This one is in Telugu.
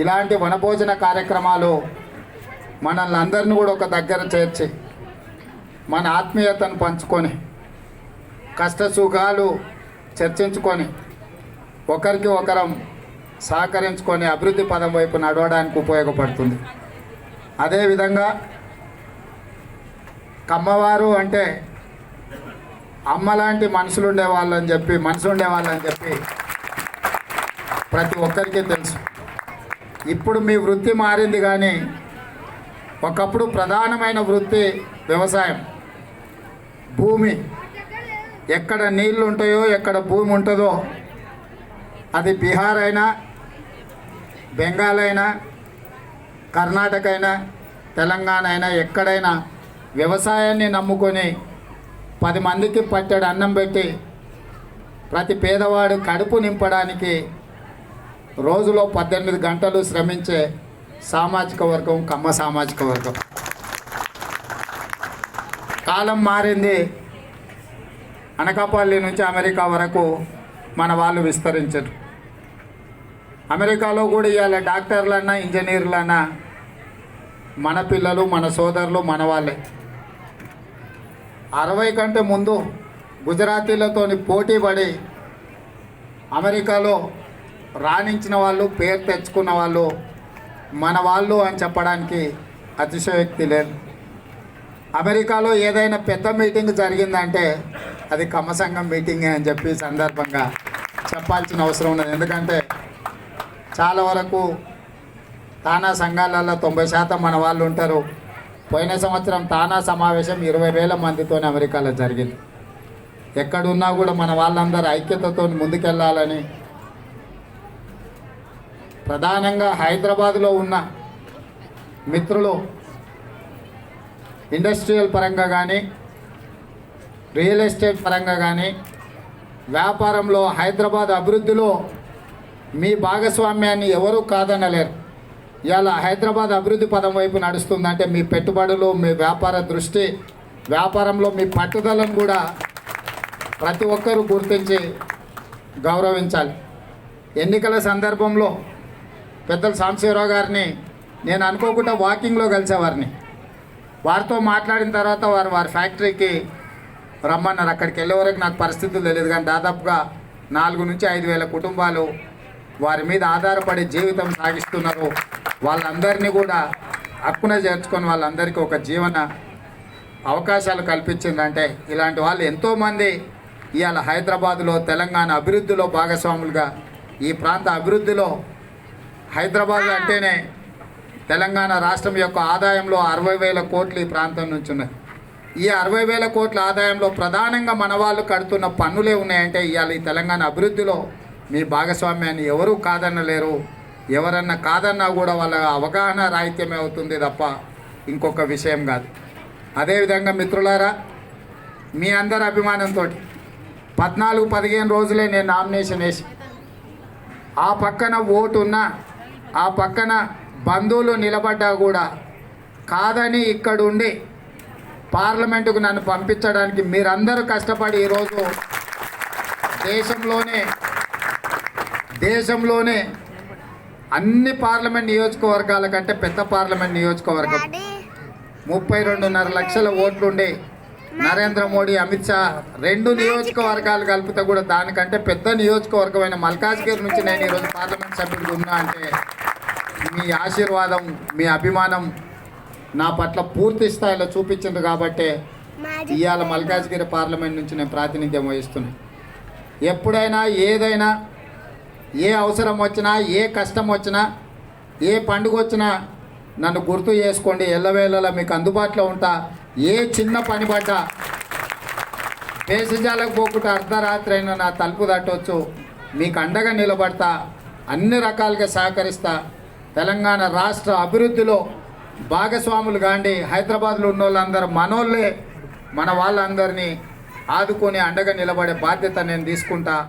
ఇలాంటి వనభోజన కార్యక్రమాలు మనల్ని అందరిని కూడా ఒక దగ్గర చేర్చి మన ఆత్మీయతను పంచుకొని కష్ట సుఖాలు చర్చించుకొని ఒకరికి ఒకరం సహకరించుకొని అభివృద్ధి పదం వైపు నడవడానికి ఉపయోగపడుతుంది. అదేవిధంగా కమ్మవారు అంటే అమ్మ లాంటి మనుషులు ఉండేవాళ్ళని చెప్పి మనసు ఉండేవాళ్ళని చెప్పి ప్రతి ఒక్కరికి తెలుసు. ఇప్పుడు మీ వృత్తి మారింది కానీ ఒకప్పుడు ప్రధానమైన వృత్తి వ్యవసాయం. భూమి. ఎక్కడ నీళ్ళు ఉంటాయో ఎక్కడ భూమి ఉంటుందో అది బీహార్ అయినా బెంగాల్ అయినా కర్ణాటక అయినా తెలంగాణ అయినా ఎక్కడైనా వ్యవసాయాన్ని నమ్ముకొని పది మందికి పట్టెడు అన్నం పెట్టి ప్రతి పేదవాడు కడుపు నింపడానికి రోజులో పద్దెనిమిది గంటలు శ్రమించే సామాజిక వర్గం కమ్మ సామాజిక వర్గం. కాలం మారింది. అనకాపల్లి నుంచి అమెరికా వరకు మన వాళ్ళు విస్తరించారు. అమెరికాలో కూడా ఇవాళ డాక్టర్లన్నా ఇంజనీర్లన్నా మన పిల్లలు మన సోదరులు మన వాళ్ళే. అరవై కంటే ముందు గుజరాతీలతోని పోటీ పడి అమెరికాలో రాణించిన వాళ్ళు పేరు తెచ్చుకున్న వాళ్ళు మన వాళ్ళు అని చెప్పడానికి అతిశయోక్తి లేదు. అమెరికాలో ఏదైనా పెద్ద మీటింగ్ జరిగిందంటే అది కమ్మ సంఘం మీటింగే అని చెప్పి సందర్భంగా చెప్పాల్సిన అవసరం ఉన్నది. ఎందుకంటే చాలా వరకు తానా సంఘాలలో తొంభై శాతం మన వాళ్ళు ఉంటారు. పోయిన సంవత్సరం తానా సమావేశం ఇరవై వేల మందితో అమెరికాలో జరిగింది. ఎక్కడున్నా కూడా మన వాళ్ళందరూ ఐక్యతతో ముందుకెళ్ళాలని ప్రధానంగా హైదరాబాదులో ఉన్న మిత్రులు ఇండస్ట్రియల్ పరంగా కానీ రియల్ ఎస్టేట్ పరంగా కానీ వ్యాపారంలో హైదరాబాద్ అభివృద్ధిలో మీ భాగస్వామ్యాన్ని ఎవరూ కాదనలేరు. ఇవాళ హైదరాబాద్ అభివృద్ధి పదం వైపు నడుస్తుందంటే మీ పెట్టుబడులు మీ వ్యాపార దృష్టి వ్యాపారంలో మీ పట్టుదలను కూడా ప్రతి ఒక్కరూ గుర్తించి గౌరవించాలి. ఎన్నికల సందర్భంలో పెద్దలు సాంబశివరావు గారిని నేను అనుకోకుండా వాకింగ్లో కలిసేవారిని వారితో మాట్లాడిన తర్వాత వారు వారి ఫ్యాక్టరీకి రమ్మన్నారు. అక్కడికి వెళ్ళే వరకు నాకు పరిస్థితులు తెలియదు కానీ దాదాపుగా నాలుగు నుంచి ఐదు వేల కుటుంబాలు వారి మీద ఆధారపడి జీవితం సాగిస్తున్నారు. వాళ్ళందరినీ కూడా హక్కున చేర్చుకొని వాళ్ళందరికీ ఒక జీవన అవకాశాలు కల్పించిందంటే ఇలాంటి వాళ్ళు ఎంతోమంది ఇవాళ హైదరాబాదులో తెలంగాణ అభివృద్ధిలో భాగస్వాములుగా ఈ ప్రాంత అభివృద్ధిలో హైదరాబాద్ అంటేనే తెలంగాణ రాష్ట్రం యొక్క ఆదాయంలో అరవై వేల కోట్లు ఈ ప్రాంతం నుంచి ఉన్నాయి ఈ అరవై వేల కోట్ల ఆదాయంలో ప్రధానంగా మన వాళ్ళు కడుతున్న పన్నులే ఉన్నాయంటే ఇవాళ ఈ తెలంగాణ అభివృద్ధిలో మీ భాగస్వామ్యాన్ని ఎవరూ కాదనలేరు. ఎవరన్నా కాదన్నా కూడా వాళ్ళ అవగాహన రాహిత్యమే అవుతుంది తప్ప ఇంకొక విషయం కాదు. అదేవిధంగా మిత్రులారా మీ అందరి అభిమానంతో పద్నాలుగు పదిహేను రోజులే నేను నామినేషన్ వేసి ఆ పక్కన ఓటు ఉన్నా ఆ పక్కన బంధువులు నిలబడ్డా కూడా కాదని ఇక్కడ ఉండి పార్లమెంటుకు నన్ను పంపించడానికి మీరందరూ కష్టపడి ఈరోజు దేశంలోనే దేశంలోనే అన్ని పార్లమెంట్ నియోజకవర్గాల కంటే పెద్ద పార్లమెంట్ నియోజకవర్గం ముప్పై రెండున్నర లక్షల ఓట్లుండి నరేంద్ర మోడీ అమిత్ షా రెండు నియోజకవర్గాలు కలిపితే కూడా దానికంటే పెద్ద నియోజకవర్గమైన మల్కాజ్గిరి నుంచి నేను ఈరోజు పార్లమెంట్ సభ్యుడిగా ఉన్నా అంటే మీ ఆశీర్వాదం మీ అభిమానం నా పట్ల పూర్తి స్థాయిలో చూపించింది కాబట్టే ఇవాళ మల్కాజ్గిరి పార్లమెంట్ నుంచి నేను ప్రాతినిధ్యం వహిస్తున్నాను ఎప్పుడైనా ఏదైనా ఏ అవసరం వచ్చినా ఏ కష్టం వచ్చినా ఏ పండుగ వచ్చినా నన్ను గుర్తు చేసుకోండి. ఎల్లవేళలా మీకు అందుబాటులో ఉంటా. ఏ చిన్న పని పడ్డా? పేసజాలకు పోకుండా అర్ధరాత్రి అయినా నా తలుపు తట్టవచ్చు మీకు అండగా నిలబడతా. అన్ని రకాలుగా సహకరిస్తా. తెలంగాణ రాష్ట్ర అభివృద్ధిలో భాగస్వాములు కాండి హైదరాబాద్లో ఉన్న వాళ్ళందరూ మనోళ్ళే. మన వాళ్ళందరినీ ఆదుకొని అండగా నిలబడే బాధ్యత నేను తీసుకుంటా.